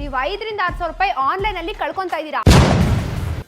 ನೀವು ಐದರಿಂದ ಹತ್ತು ಸಾವಿರ ರೂಪಾಯಿ ಆನ್ಲೈನಲ್ಲಿ ಕಳ್ಕೊತಾ ಇದ್ದೀರಾ?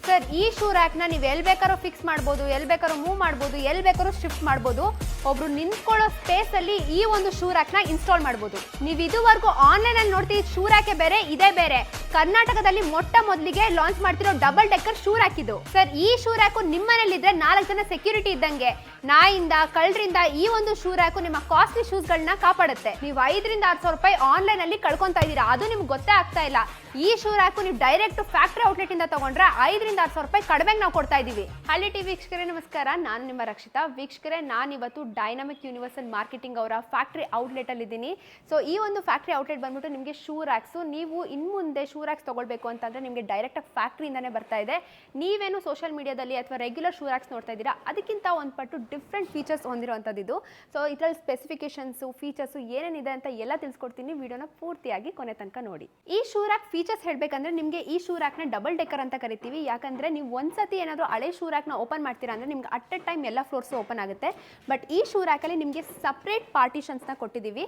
ಸರ್, ಈ ಶೂ ರ್ಯಾಕ್ನ ನೀವು ಎಲ್ಲಿ ಬೇಕಾದ್ರೂ ಫಿಕ್ಸ್ ಮಾಡ್ಬೋದು ಎಲ್ಲಿ ಬೇಕಾದ್ರೂ ಮೂವ್ ಮಾಡ್ಬೋದು ಎಲ್ಲಿ ಬೇಕಾದ್ರೂ ಶಿಫ್ಟ್ ಮಾಡ್ಬೋದು. ಒಬ್ರು ನಿಂತ್ಕೊಳ್ಳೋ ಸ್ಪೇಸ್ ಅಲ್ಲಿ ಈ ಒಂದು ಶೂ ರ್ಯಾಕ್ನ ಇನ್ಸ್ಟಾಲ್ ಮಾಡ್ಬೋದು. ನೀವು ಇದುವರೆಗೂ ಆನ್ಲೈನ್ ಅಲ್ಲಿ ನೋಡ್ತೀವಿ ಶೂ ರ್ಯಾಕೆ ಬೇರೆ, ಇದೇ ಬೇರೆ. ಕರ್ನಾಟಕದಲ್ಲಿ ಮೊಟ್ಟ ಮೊದಲಿಗೆ ಲಾಂಚ್ ಮಾಡ್ತಿರೋ ಡಬಲ್ ಡೆಕ್ಕರ್ ಶೂ ರ್ಯಾಕ್ ಇದು. ಸರ್, ಈ ಶೂ ರ್ಯಾಕು ನಿಮ್ಮನೇಲಿದ್ರೆ ನಾಲ್ಕು ಜನ ಸೆಕ್ಯೂರಿಟಿ ಇದ್ದಂಗೆ. ನಾಯಿಂದ, ಕಳ್ಳರಿಂದ ಈ ಒಂದು ಶೂ ರ್ಯಾಕು ನಿಮ್ಮ ಕಾಸ್ಟ್ಲಿ ಶೂಸ್ಗಳನ್ನ ಕಾಪಾಡುತ್ತೆ. ನೀವು ಐದರಿಂದ ಆರು ಸಾವಿರ ರೂಪಾಯಿ ಆನ್ಲೈನ್ ಅಲ್ಲಿ ಕಳ್ಕೊಂತಾ ಇದ್ದೀರಾ ಅದು ನಿಮ್ಗೆ ಗೊತ್ತೇ ಆಗ್ತಾ ಇಲ್ಲ. ಈ ಶೂ ರ್ಯಾಕು ನೀವು ಡೈರೆಕ್ಟ್ ಫ್ಯಾಕ್ಟರಿ ಔಟ್ಲೆಟ್ ಇಂದ ತಗೊಂಡ್ರೆ ಐದರಿಂದ ಆರು ಸಾವಿರ ರೂಪಾಯಿ ಕಡಿಮೆಗೆ ನಾವು ಕೊಡ್ತಾ ಇದೀವಿ ಹಳ್ಳಿ ಟಿ ವೀಕ್ಷಕರೇ, ನಮಸ್ಕಾರ. ನಾನು ನಿಮ್ಮ ರಕ್ಷಿತಾ. ವೀಕ್ಷಕರೇ, ನಾನು ಇವತ್ತು ಡೈನಾಮಿಕ್ ಯೂನಿವರ್ಸಲ್ ಮಾರ್ಕೆಟಿಂಗ್ ಅವರ ಫ್ಯಾಕ್ಟ್ರಿ ಔಟ್ಲೆಟ್ ಅಲ್ಲಿ ಇದ್ದೀನಿ. ಸೊ ಈ ಒಂದು ಫ್ಯಾಕ್ಟ್ರಿ ಔಟ್ಲೆಟ್ ಬಂದ್ಬಿಟ್ಟು ನಿಮಗೆ ಶೂ ರ್ಯಾಕ್ಸು ನೀವು ಇನ್ ಮುಂದೆ ಶೂ ರ್ಯಾಕ್ಸ್ ತಗೊಳ್ಬೇಕು ಅಂತಂದ್ರೆ ನಿಮಗೆ ಡೈರೆಕ್ಟ್ ಆಗಿ ಫ್ಯಾಕ್ಟ್ರಿಯಿಂದನೇ ಬರ್ತಾ ಇದೆ. ನೀವೇನು ಸೋಷಿಯಲ್ ಮೀಡಿಯಾದಲ್ಲಿ ಅಥವಾ ರೆಗ್ಯುಲರ್ ಶೂ ರ್ಯಾಕ್ಸ್ ನೋಡ್ತಾ ಇದ್ದೀರಾ? ಅದಕ್ಕಿಂತ ಒಂದು ಪಟ್ಟು ಡಿಫ್ರೆಂಟ್ ಫೀಚರ್ಸ್ ಹೊಂದಿರುವಂಥದ್ದು ಸೊ ಇದರಲ್ಲಿ ಸ್ಪೆಸಿಫಿಕೇಷನ್ಸು ಫೀಚರ್ಸು ಏನೇನಿದೆ ಅಂತ ಎಲ್ಲ ತಿಳಿಸ್ಕೊಡ್ತೀನಿ. ವಿಡಿಯೋನ ಪೂರ್ತಿಯಾಗಿ ಕೊನೆ ತನಕ ನೋಡಿ. ಈ ಶೂ ರ್ಯಾಕ್ ಫೀಚರ್ಸ್ ಹೇಳಬೇಕಂದ್ರೆ ನಿಮಗೆ ಈ ಶೂ ರ್ಯಾಕ್ನ ಡಬಲ್ ಡೆಕ್ಕರ್ ಅಂತ ಕರಿತೀವಿ. ಯಾಕಂದ್ರೆ ನೀವು ಒಂದ್ಸತಿ ಏನಾದರೂ ಹಳೆ ಶೂ ರ್ಯಾಕ್ನ ಓಪನ್ ಮಾಡ್ತೀರಾ ಅಂದ್ರೆ ನಿಮ್ಗೆ ಅಟ್ ಎ ಟೈಮ್ ಎಲ್ಲ ಫ್ಲೋರ್ಸ್ ಓಪನ್ ಆಗುತ್ತೆ. ಬಟ್ ಈ ಶೂ ರ್ಯಾಕಲ್ಲಿ ನಿಮಗೆ ಸಪ್ರೇಟ್ ಪಾರ್ಟಿಷನ್ಸ್ನ ಕೊಟ್ಟಿದ್ದೀವಿ.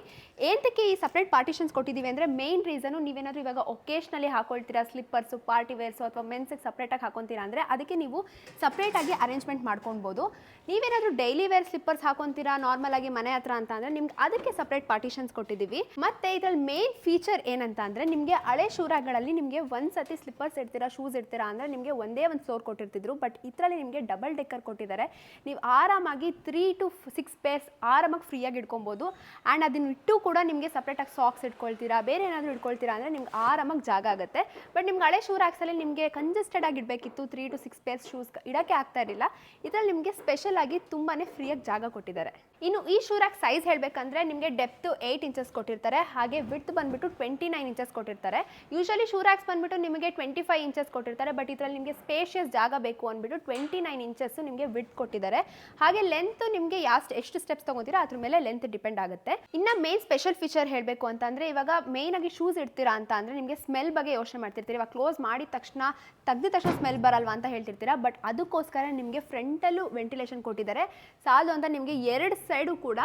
ಏನಕ್ಕೆ ಈ ಸಪ್ರೇಟ್ ಪಾರ್ಟಿಷನ್ಸ್ ಕೊಟ್ಟಿದ್ದೀವಿ ಅಂದರೆ ಮೇನ್ ರೀಸನು ನೀವೇನಾದರೂ ಇವಾಗ ಒಕೇಶ್ನಲ್ಲಿ ಹಾಕೊಳ್ತೀರಾ ಸ್ಲಿಪ್ಪರ್ಸು ಪಾರ್ಟಿ ವೇರ್ಸು ಅಥವಾ ಮೆನ್ಸಿಗೆ ಸಪ್ರೇಟಾಗಿ ಹಾಕೊತೀರಾ ಅಂದರೆ ಅದಕ್ಕೆ ನೀವು ಸಪ್ರೇಟಾಗಿ ಅರೇಂಜ್ಮೆಂಟ್ ಮಾಡ್ಕೊಳ್ಬೋದು. ನೀವೇನಾದರೂ ಡೈಲಿ ವೇರ್ ಸ್ಲಿಪ್ಪರ್ಸ್ ಹಾಕೊತೀರಾ ನಾರ್ಮಲ್ ಆಗಿ ಮನೆ ಹತ್ರ ಅಂತ ಅಂದರೆ ನಿಮ್ಗೆ ಅದಕ್ಕೆ ಸಪ್ರೇಟ್ ಪಾರ್ಟಿಷನ್ಸ್ ಕೊಟ್ಟಿದ್ದೀವಿ. ಮತ್ತೆ ಇದರಲ್ಲಿ ಮೇನ್ ಫೀಚರ್ ಏನಂತ ಅಂದರೆ ನಿಮಗೆ ಹಳೆ ಶೂ ರ್ಯಾಕ್ಗಳಲ್ಲಿ ನಿಮಗೆ ಒಂದು ಸತಿ ಸ್ಲಿಪ್ಪರ್ಸ್ ಇಡ್ತೀರಾ ಶೂಸ್ ಇಡ್ತೀರಾ ಅಂದರೆ ನಿಮಗೆ ಒಂದೇ ಒಂದು ಫ್ಲೋರ್ ಕೊಟ್ಟಿರ್ತಿದ್ರು ಬಟ್ ಇದರಲ್ಲಿ ನಿಮಗೆ ಡಬಲ್ ಡೆಕ್ಕರ್ ಕೊಟ್ಟಿದ್ದಾರೆ. ನೀವು ಆರಾಮಾಗಿ ತ್ರೀ ಟು ಸಿಕ್ಸ್ ಪೇರ್ಸ್ ಆರಾಮಾಗಿ ಫ್ರೀಯಾಗಿ ಇಟ್ಕೊಬೋದು. ಆ್ಯಂಡ್ ಅದನ್ನ ಇಟ್ಟು ಕೂಡ ನಿಮಗೆ ಸಪ್ರೇಟಾಗಿ ಸಾಕ್ಸ್ ಇಟ್ಕೊಳ್ತೀರಾ, ಬೇರೆ ಏನಾದರೂ ಇಟ್ಕೊಳ್ತೀರಾ ಅಂದರೆ ನಿಮ್ಗೆ ಆರಾಮಾಗಿ ಜಾಗ ಆಗುತ್ತೆ. ಬಟ್ ನಿಮ್ಗೆ ಹಳೆ ಶೂ ರ್ಯಾಕ್ಸಲ್ಲಿ ನಿಮಗೆ ಕಂಜೆಸ್ಟೆಡ್ ಆಗಿ ಇಡಬೇಕಿತ್ತು three to six pairs shoes ಇಡೋಕ್ಕೆ ಆಗ್ತಾ ಇರಲಿಲ್ಲ. ಇದರಲ್ಲಿ ನಿಮಗೆ ಸ್ಪೆಷಲ್ ಆಗಿ ತುಂಬಾ ಫ್ರೀಯಾಗಿ ಜಾಗ ಕೊಟ್ಟಿದ್ದಾರೆ. ಇನ್ನು ಈ ಶೂ ರ್ಯಾಕ್ ಸೈಜ್ ಹೇಳಬೇಕಂದ್ರೆ ನಿಮಗೆ ಡೆಪ್ತು ಏಯ್ಟ್ ಇಂಚಸ್ ಕೊಟ್ಟಿರ್ತಾರೆ, ಹಾಗೆ ವಿತ್ ಬಂದ್ಬಿಟ್ಟು ಟ್ವೆಂಟಿ ನೈನ್ ಇಂಚಸ್ ಕೊಟ್ಟಿರ್ತಾರೆ. ಯೂಶಲಿ ಶೂ ರ್ಯಾಕ್ಸ್ ಬಂದ್ಬಿಟ್ಟು ನಿಮಗೆ ಟ್ವೆಂಟಿ ಫೈವ್ ಇಂಚಸ್ ಕೊಟ್ಟಿರ್ತಾರೆ ಬಟ್ ಇದರಲ್ಲಿ ನಿಮಗೆ ಸ್ಪೇಷಿಯಸ್ ಜಾಗ ಬೇಕು ಅಂದ್ಬಿಟ್ಟು ಟ್ವೆಂಟಿ ನೈನ್ ಇಂಚಸ್ ನಿಮಗೆ ವಿಡ್ ಕೊಟ್ಟಿದ್ದಾರೆ. ಹಾಗೆ ಲೆಂತ್ ನಿಮಗೆ ಯಾಸ್ಟ್ ಎಷ್ಟು ಸ್ಟೆಪ್ಸ್ ತಗೋತೀರಾ ಅದ್ರ ಮೇಲೆ ಲೆಂತ್ ಡಿಪೆಂಡ್ ಆಗುತ್ತೆ. ಇನ್ನ ಮೇನ್ ಸ್ಪೆಷಲ್ ಫೀಚರ್ ಹೇಳಬೇಕು ಅಂತಂದ್ರೆ ಇವಾಗ ಮೇನ್ ಆಗಿ ಶೂಸ್ ಇಡ್ತೀರಾ ಅಂತ ಅಂದರೆ ನಿಮಗೆ ಸ್ಮೆಲ್ ಬಗ್ಗೆ ಯೋಚನೆ ಮಾಡ್ತಿರ್ತೀರಿ. ಇವಾಗ ಕ್ಲೋಸ್ ಮಾಡಿದ ತಕ್ಷಣ, ತೆಗ್ದ ತಕ್ಷಣ ಸ್ಮೆಲ್ ಬರಲ್ವಾ ಅಂತ ಹೇಳ್ತಿರ್ತೀರಾ. ಬಟ್ ಅದಕ್ಕೋಸ್ಕರ ನಿಮಗೆ ಫ್ರಂಟಲ್ಲೂ ವೆಂಟಿಲೇಷನ್ ಕೊಟ್ಟಿದ್ದಾರೆ. ಸಾಲು ಅಂತ ನಿಮಗೆ ಎರಡು ಸೈಡು ಕೂಡ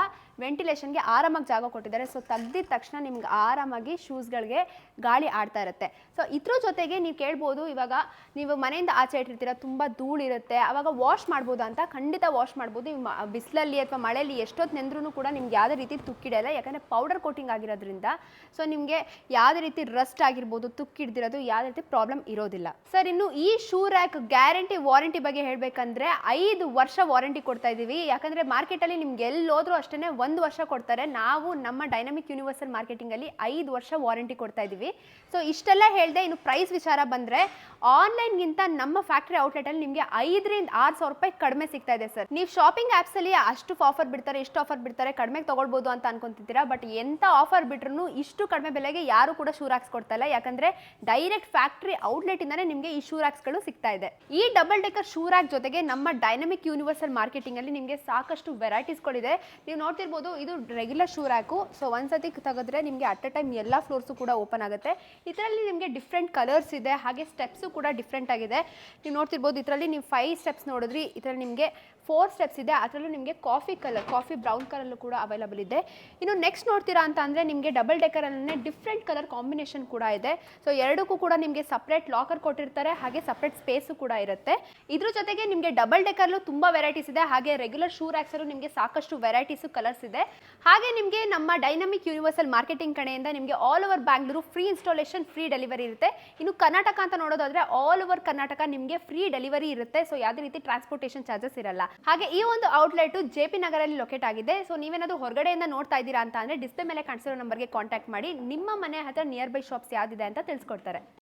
ವೆಂಟಿಲೇಷನ್ಗೆ ಆರಾಮಾಗಿ ಜಾಗ ಕೊಟ್ಟಿದ್ದಾರೆ. ಸೊ ತೆಗ್ದಿದ ತಕ್ಷಣ ನಿಮ್ಗೆ ಆರಾಮಾಗಿ ಶೂಸ್ಗಳಿಗೆ ಗಾಳಿ ಆಡ್ತಾ ಇರುತ್ತೆ. ಸೊ ಇದ್ರ ಜೊತೆಗೆ ನೀವು ಕೇಳ್ಬೋದು ಇವಾಗ ನೀವು ಮನೆಯಿಂದ ಆಚೆ ಇಟ್ಟಿರ್ತೀರ, ತುಂಬ ಧೂಳಿರುತ್ತೆ ಅವಾಗ ವಾಶ್ ಮಾಡ್ಬೋದು ಅಂತ ಖಂಡಿತ ವಾಶ್ ಮಾಡ್ಬೋದು. ಬಿಸಿಲಲ್ಲಿ ಅಥವಾ ಮಳೆಯಲ್ಲಿ ಎಷ್ಟೊತ್ತು ನೆಂದ್ರೂ ಕೂಡ ನಿಮ್ಗೆ ಯಾವುದೇ ರೀತಿ ತುಕ್ಕಿಡಲ್ಲ ಯಾಕಂದರೆ ಪೌಡರ್ ಕೋಟಿಂಗ್ ಆಗಿರೋದ್ರಿಂದ ಸೊ ನಿಮಗೆ ಯಾವುದೇ ರೀತಿ ರಸ್ಟ್ ಆಗಿರ್ಬೋದು ತುಕ್ಕಿಡ್ದಿರೋದು ಯಾವುದೇ ರೀತಿ ಪ್ರಾಬ್ಲಮ್ ಇರೋದಿಲ್ಲ. ಸರ್, ಇನ್ನು ಈ ಶೂ ರ್ಯಾಕ್ ಗ್ಯಾರಂಟಿ ವಾರಂಟಿ ಬಗ್ಗೆ ಹೇಳಬೇಕಂದ್ರೆ ಐದು ವರ್ಷ ವಾರಂಟಿ ಕೊಡ್ತಾ ಇದ್ದೀವಿ ಯಾಕಂದರೆ ಮಾರ್ಕೆಟಲ್ಲಿ ನಿಮ್ಗೆ ಎಲ್ಲಿ ಹೋದ್ರೂ ಅಷ್ಟೇ ಒಂದು ವರ್ಷ ಕೊಡ್ತಾರೆ. ನಾವು ನಮ್ಮ ಡೈನಾಮಿಕ್ ಯೂನಿವರ್ಸಲ್ ಮಾರ್ಕೆಟಿಂಗಲ್ಲಿ ಐದು ವರ್ಷ ವಾರಂಟಿ ಕೊಡ್ತಾ ಇದ್ದೀವಿ ಸೊ ಇಷ್ಟೆಲ್ಲ ಹೇಳಿದೆ ಇನ್ನು ಪ್ರೈಸ್ ವಿಚಾರ ಬಂದರೆ ಆನ್ಲೈನ್ಗಿಂತ ನಮ್ಮ ಫ್ಯಾಕ್ಟ್ರಿ ಔಟ್ಲೆಟಲ್ಲಿ ನಿಮಗೆ ಐದರಿಂದ ಆರು ಸಾವಿರ ರೂಪಾಯಿ ಕಡಿಮೆ ಸಿಗ್ತಾ ಇದೆ ಸರ್. ನೀವು ಶಾಪಿಂಗ್ ಆ್ಯಪ್ಸಲ್ಲಿ ಅಷ್ಟು ಆಫರ್ ಬಿಡ್ತಾರೆ, ಇಷ್ಟು ಆಫರ್ ಬಿಡ್ತಾರೆ, ಕಡಿಮೆ ತಗೊಳ್ಬೋದು ಅಂತ ಅನ್ಕೊಂತಿದ್ದೀರಾ? ಬಟ್ ಎಂತ ಆಫರ್ ಬಿಟ್ರು ಇಷ್ಟು ಕಡಿಮೆ ಬೆಲೆಗೆ ಯಾರು ಕೂಡ ಶೂ ರಾಕ್ಸ್ ಕೊಡ್ತಾ ಇಲ್ಲ. ಯಾಕಂದ್ರೆ ಡೈರೆಕ್ಟ್ ಫ್ಯಾಕ್ಟ್ರಿ ಔಟ್ಲೆಟ್ ಇಂದಾನೆ ನಿಮಗೆ ಈ ಶೂ ರ್ಯಾಕ್ಸ್ಗಳು ಸಿಗ್ತಾ ಇದೆ. ಈ ಡಬಲ್ ಡೆಕರ್ ಶೂ ರ್ಯಾಕ್ ಜೊತೆಗೆ ನಮ್ಮ ಡೈನಮಿಕ್ ಯೂನಿವರ್ಸಲ್ ಮಾರ್ಕೆಟಿಂಗ್ ಅಲ್ಲಿ ನಿಮಗೆ ಸಾಕಷ್ಟು ವೆರೈಟೀಸ್ ಗಳಿದೆ. ನೀವು ನೋಡ್ತಿರ್ಬೋದು ಇದು ರೆಗ್ಯುಲರ್ ಶೂ ರ್ಯಾಕು ಸೊ ಒಂದ್ಸತಿ ತೆಗೆದ್ರೆ ನಿಮಗೆ ಅಟ್ ಎ ಟೈಮ್ ಎಲ್ಲ ಫ್ಲೋರ್ಸು ಕೂಡ ಓಪನ್ ಆಗುತ್ತೆ. ಇದರಲ್ಲಿ ನಿಮಗೆ ಡಿಫ್ರೆಂಟ್ ಕಲರ್ಸ್ ಇದೆ, ಹಾಗೆ ಸ್ಟೆಪ್ಸು ಕೂಡ ಡಿಫ್ರೆಂಟ್ ಆಗಿದೆ. ನೀವು ನೋಡ್ತಿರ್ಬೋದು ಇದರಲ್ಲಿ ನೀವು ಫೈವ್ ಸ್ಟೆಪ್ಸ್ ನೋಡಿದ್ರಿ, ಇದರಲ್ಲಿ ನಿಮಗೆ ಫೋರ್ ಸ್ಟೆಪ್ಸ್ ಇದೆ. ಅದರಲ್ಲೂ ನಿಮಗೆ ಕಾಫಿ ಕಲರ್ ಕಾಫಿ ಬ್ರೌನ್ ಕಲರ್ಲ್ಲೂ ಕೂಡ ಅವೈಲಬಲ್ ಇದೆ. ಇನ್ನು ನೆಕ್ಸ್ಟ್ ನೋಡ್ತೀರಾ ಅಂತ ಅಂದರೆ ನಿಮಗೆ ಡಬಲ್ ಡೆಕರಲ್ಲೇ ಡಿಫ್ರೆಂಟ್ ಕಲರ್ ಕಾಂಬಿನೇಷನ್ ಕೂಡ ಇದೆ. ಸೊ ಎರಡಕ್ಕೂ ಕೂಡ ನಿಮಗೆ ಸಪ್ರೇಟ್ ಲಾಕರ್ ಕೊಟ್ಟಿರ್ತಾರೆ, ಹಾಗೆ ಸಪ್ರೇಟ್ ಸ್ಪೇಸು ಕೂಡ ಇರುತ್ತೆ. ಇದ್ರ ಜೊತೆಗೆ ನಿಮಗೆ ಡಬಲ್ ಡೆಕರ್ಲು ತುಂಬ ವೆರೈಟೀಸ್ ಇದೆ. ಹಾಗೆ ರೆಗ್ಯುಲರ್ ಶೂ ರ್ಯಾಕ್ಸಲ್ಲೂ ನಿಮಗೆ ಸಾಕಷ್ಟು ವೆರೈಟೀಸು ಕಲರ್ಸ್ ಇದೆ. ಹಾಗೆ ನಿಮಗೆ ನಮ್ಮ ಡೈನಮಿಕ್ ಯೂನಿವರ್ಸಲ್ ಮಾರ್ಕೆಟಿಂಗ್ ಕಡೆಯಿಂದ ನಿಮಗೆ all over Bangalore free installation free delivery ಇರುತ್ತೆ. ಇನ್ನು ಕರ್ನಾಟಕ ಅಂತ ನೋಡೋದಾದ್ರೆ ಆಲ್ ಓವರ್ ಕರ್ನಾಟಕ ನಿಮಗೆ ಫ್ರೀ ಡೆಲಿವರಿ ಇರುತ್ತೆ. ಸೊ ಯಾವುದೇ ರೀತಿ ಟ್ರಾನ್ಸ್ಪೋರ್ಟೇಷನ್ ಚಾರ್ಜಸ್ ಇರಲ್ಲ. ಹಾಗೆ ಈ ಒಂದು ಔಟ್ಲೆಟ್ ಜೆ ಪಿ ನಗರಲ್ಲಿ ಲೊಕೇಟ್ ಆಗಿದೆ. ಸೊ ನೀವೇನಾದ್ರು ಹೊರಗಡೆಯಿಂದ ನೋಡ್ತಾ ಇದ್ದೀರಾ ಅಂತ ಅಂದ್ರೆ ಡಿಸ್ಪ್ಲೇ ಮೇಲೆ ಕಾಣಿಸಿರೋ ನಂಬರ್ಗೆ ಕಾಂಟ್ಯಾಕ್ಟ್ ಮಾಡಿ. ನಿಮ್ಮ ಮನೆ ಹತ್ರ ನಿಯರ್ ಬೈ ಶಾಪ್ಸ್ ಯಾವ್ದಿದೆ ಅಂತ ತಿಳಿಸ್ಕೊಡ್ತಾರೆ.